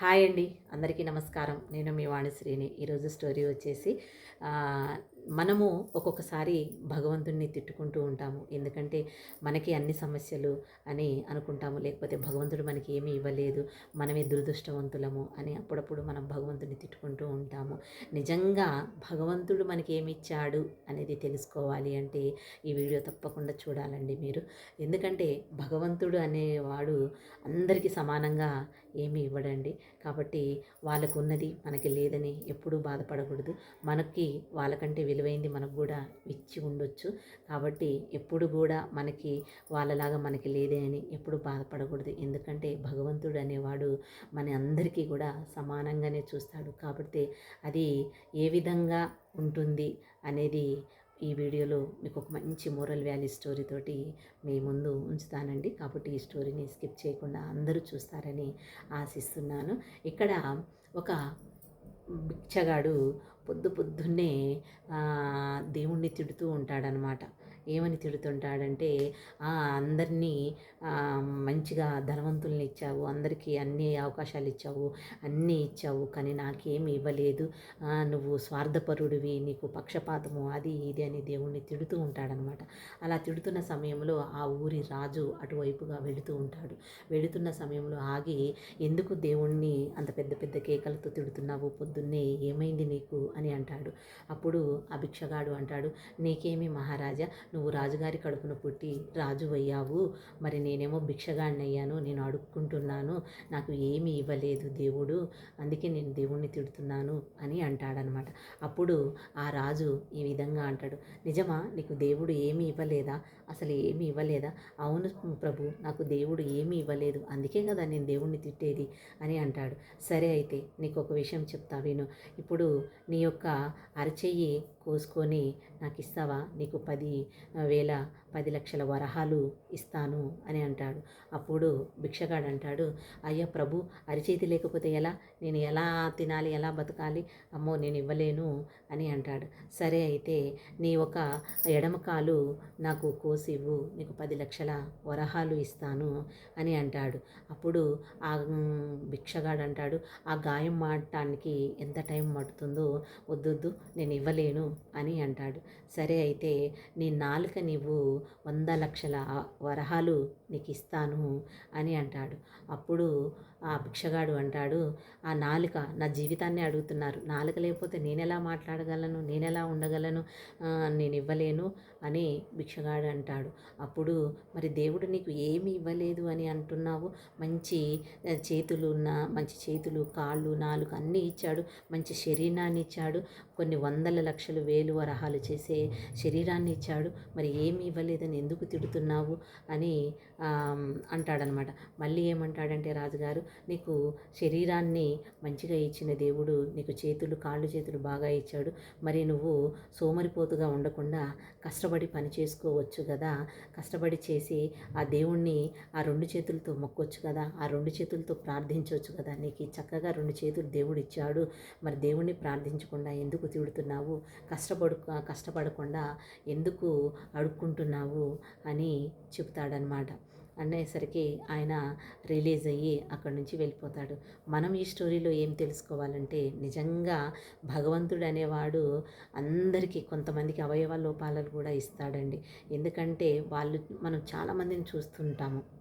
Hi అండి అందరికీ నమస్కారం. నేను మీ వాణిశ్రీని. ఈరోజు స్టోరీ వచ్చేసి మనము ఒక్కొక్కసారి భగవంతుణ్ణి తిట్టుకుంటూ ఉంటాము. ఎందుకంటే మనకి అన్ని సమస్యలు అని అనుకుంటాము. లేకపోతే భగవంతుడు మనకి ఏమీ ఇవ్వలేదు. మనమే దురదృష్టవంతులము అని అప్పుడప్పుడు మనం భగవంతుని తిట్టుకుంటూ ఉంటాము. నిజంగా భగవంతుడు మనకి ఏమి ఇచ్చాడు అనేది తెలుసుకోవాలి అంటే ఈ వీడియో తప్పకుండా చూడాలండి మీరు. ఎందుకంటే భగవంతుడు అనేవాడు అందరికీ సమానంగా ఏమీ ఇవ్వడండి. కాబట్టి వాళ్ళకు ఉన్నది మనకి లేదని ఎప్పుడూ బాధపడకూడదు. మనకి వాళ్ళకంటే విలువైంది మనకు కూడా ఇచ్చి ఉండొచ్చు. కాబట్టి ఎప్పుడు కూడా మనకి వాళ్ళలాగా మనకి లేదే అని ఎప్పుడు బాధపడకూడదు. ఎందుకంటే భగవంతుడు అనేవాడు మన అందరికీ కూడా సమానంగానే చూస్తాడు. కాబట్టి అది ఏ విధంగా ఉంటుంది అనేది ఈ వీడియోలో మీకు ఒక మంచి మోరల్ వాల్యూ స్టోరీ తోటి మీ ముందు ఉంచుతానండి. కాబట్టి ఈ స్టోరీని స్కిప్ చేయకుండా అందరూ చూస్తారని ఆశిస్తున్నాను. ఇక్కడ ఒక బిచ్చగాడు పొద్దు పొద్దున్నే దేవుణ్ణి తిడుతూ ఉంటాడనమాట. ఏమని తిడుతుంటాడంటే అందరినీ మంచిగా ధనవంతుల్ని ఇచ్చావు అందరికీ అన్ని అవకాశాలు ఇచ్చావు అన్నీ ఇచ్చావు కానీ నాకేమి ఇవ్వలేదు. నువ్వు స్వార్థపరుడివి నీకు పక్షపాతము అది ఇది అని దేవుణ్ణి తిడుతూ ఉంటాడనమాట. అలా తిడుతున్న సమయంలో ఆ ఊరి రాజు అటువైపుగా వెళుతూ ఉంటాడు. వెళుతున్న సమయంలో ఆగి ఎందుకు దేవుణ్ణి అంత పెద్ద పెద్ద కేకలతో తిడుతున్నావు? పొద్దున్నే ఏమైంది నీకు? అని అంటాడు. అప్పుడు ఆ భిక్షగాడు అంటాడు నీకేమి మహారాజా నువ్వు రాజుగారి కడుపున పుట్టి రాజు అయ్యావు. మరి నేనేమో భిక్షగాడిని అయ్యాను నేను అడుక్కుంటున్నాను. నాకు ఏమీ ఇవ్వలేదు దేవుడు. అందుకే నేను దేవుణ్ణి తిడుతున్నాను అని అంటాడనమాట. అప్పుడు ఆ రాజు ఈ విధంగా అంటాడు. నిజమా? నీకు దేవుడు ఏమీ ఇవ్వలేదా? అసలు ఏమీ ఇవ్వలేదా? అవును ప్రభు నాకు దేవుడు ఏమీ ఇవ్వలేదు. అందుకే కదా నేను దేవుణ్ణి తిట్టేది అని అంటాడు. సరే అయితే నీకు ఒక విషయం చెప్తా విను. ఇప్పుడు నీ యొక్క అరచెయ్యి కోసుకొని నాకు ఇస్తావా నీకు పది వేల పది లక్షల వరహాలు ఇస్తాను అని అంటాడు. అప్పుడు భిక్షగాడు అంటాడు అయ్యా ప్రభు అరిచేతి లేకపోతే ఎలా? నేను ఎలా తినాలి ఎలా బతకాలి? అమ్మో నేను ఇవ్వలేను అని అంటాడు. సరే అయితే నీ ఒక ఎడమకాలు నాకు కోసివ్వు నీకు పది లక్షల వరహాలు ఇస్తాను అని అంటాడు. అప్పుడు ఆ భిక్షగాడు అంటాడు ఆ గాయం మాడటానికి ఎంత టైం పడుతుందో వద్దొద్దు నేను ఇవ్వలేను అని అంటాడు. సరే అయితే నీ నాలుక నీవు వంద లక్షల వరహాలు నీకు ఇస్తాను అని అంటాడు. అప్పుడు ఆ భిక్షగాడు అంటాడు ఆ నాలుక నా జీవితాన్ని అడుగుతున్నారు. నాలుక లేకపోతే నేనెలా మాట్లాడగలను? నేనెలా ఉండగలను? నేను ఇవ్వలేను అని భిక్షగాడు అంటాడు. అప్పుడు మరి దేవుడు నీకు ఏమి ఇవ్వలేదు అని అంటున్నావు? మంచి చేతులు ఉన్న మంచి చేతులు కాళ్ళు నాలుగు అన్నీ ఇచ్చాడు. మంచి శరీరాన్ని ఇచ్చాడు. కొన్ని వందల లక్షలు వేలు వరహాలు చేసే శరీరాన్ని ఇచ్చాడు. మరి ఏమి ఇవ్వలేదని ఎందుకు తిడుతున్నావు? అని అంటాడనమాట. మళ్ళీ ఏమంటాడంటే రాజుగారు నీకు శరీరాన్ని మంచిగా ఇచ్చిన దేవుడు నీకు చేతులు కాళ్ళు చేతులు బాగా ఇచ్చాడు. మరి నువ్వు సోమరిపోతుగా ఉండకుండా కష్టపడి పని చేసుకోవచ్చు కదా. కష్టపడి చేసి ఆ దేవుణ్ణి ఆ రెండు చేతులతో మొక్కొచ్చు కదా. ఆ రెండు చేతులతో ప్రార్థించవచ్చు కదా. నీకు చక్కగా రెండు చేతులు దేవుడు ఇచ్చాడు. మరి దేవుణ్ణి ప్రార్థించకుండా ఎందుకు తిడుతున్నావు? కష్టపడు కష్టపడకుండా ఎందుకు అడుక్కుంటున్నావు? అని చెప్తాడనమాట అనేసరికి ఆయన రిలీజ్ అయ్యి అక్కడి నుంచి వెళ్ళిపోతాడు. మనం ఈ స్టోరీలో ఏం తెలుసుకోవాలంటే నిజంగా భగవంతుడు అనేవాడు అందరికీ కొంతమందికి అవయవ లోపాలను కూడా ఇస్తాడండి. ఎందుకంటే వాళ్ళు మనం చాలామందిని చూస్తుంటాము.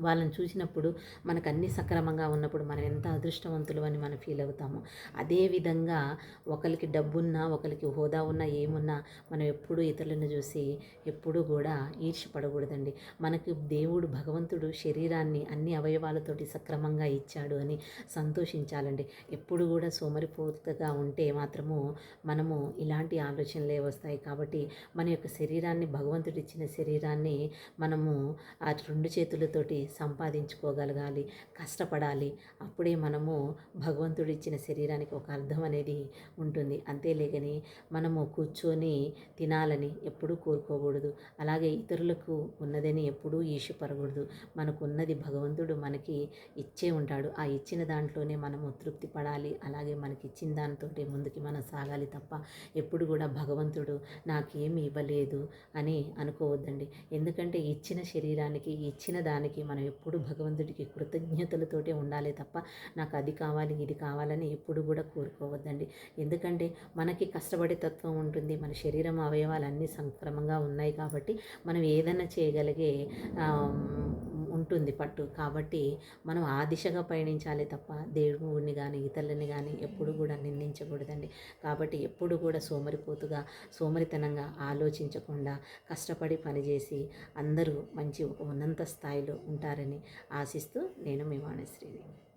వాళ్ళని చూసినప్పుడు మనకు అన్ని సక్రమంగా ఉన్నప్పుడు మనం ఎంత అదృష్టవంతులు అని మనం ఫీల్ అవుతాము. అదేవిధంగా ఒకరికి డబ్బున్నా ఒకరికి హోదా ఉన్నా ఏమున్నా మనం ఎప్పుడూ ఇతరులను చూసి ఎప్పుడూ కూడా ఈర్ష్యపడకూడదండి. మనకు దేవుడు భగవంతుడు శరీరాన్ని అన్ని అవయవాలతోటి సక్రమంగా ఇచ్చాడు అని సంతోషించాలండి. ఎప్పుడు కూడా సోమరిపోతగా ఉంటే మాత్రము మనము ఇలాంటి ఆలోచనలే వస్తాయి కాబట్టి మన యొక్క శరీరాన్ని భగవంతుడిచ్చిన శరీరాన్ని మనము ఆ రెండు చేతులతోటి సంపాదించుకోగలగాలి కష్టపడాలి. అప్పుడే మనము భగవంతుడు ఇచ్చిన శరీరానికి ఒక అర్థం అనేది ఉంటుంది. అంతేలేగని మనము కూర్చొని తినాలని ఎప్పుడూ కోరుకోకూడదు. అలాగే ఇతరులకు ఉన్నదని ఎప్పుడూ ఈర్ష్యపడకూడదు. మనకు ఉన్నది భగవంతుడు మనకి ఇచ్చే ఉంటాడు. ఆ ఇచ్చిన దాంట్లోనే మనము తృప్తి పడాలి. అలాగే మనకి ఇచ్చిన దానితో ముందుకి మనం సాగాలి తప్ప ఎప్పుడు కూడా భగవంతుడు నాకేమి ఇవ్వలేదు అని అనుకోవద్దండి. ఎందుకంటే ఇచ్చిన శరీరానికి ఇచ్చిన దానికి మనం మనం ఎప్పుడు భగవంతుడికి కృతజ్ఞతలతోటే ఉండాలి తప్ప నాకు అది కావాలి ఇది కావాలని ఎప్పుడు కూడా కోరుకోవద్దండి. ఎందుకంటే మనకి కష్టపడే తత్వం ఉంటుంది మన శరీరం అవయవాలు అన్నీ సంక్రమంగా ఉన్నాయి కాబట్టి మనం ఏదైనా చేయగలిగే ఉంటుంది పట్టు. కాబట్టి మనం ఆ దిశగా పయనించాలి తప్ప దేవుడిని కానీ ఇతరులని కానీ ఎప్పుడు కూడా నిందించకూడదండి. కాబట్టి ఎప్పుడు కూడా సోమరిపోతుగా సోమరితనంగా ఆలోచించకుండా కష్టపడి పనిచేసి అందరూ మంచి ఒక ఉన్నత స్థాయిలో ఉంటారని ఆశిస్తూ నేను మీ వాణిశ్రీని.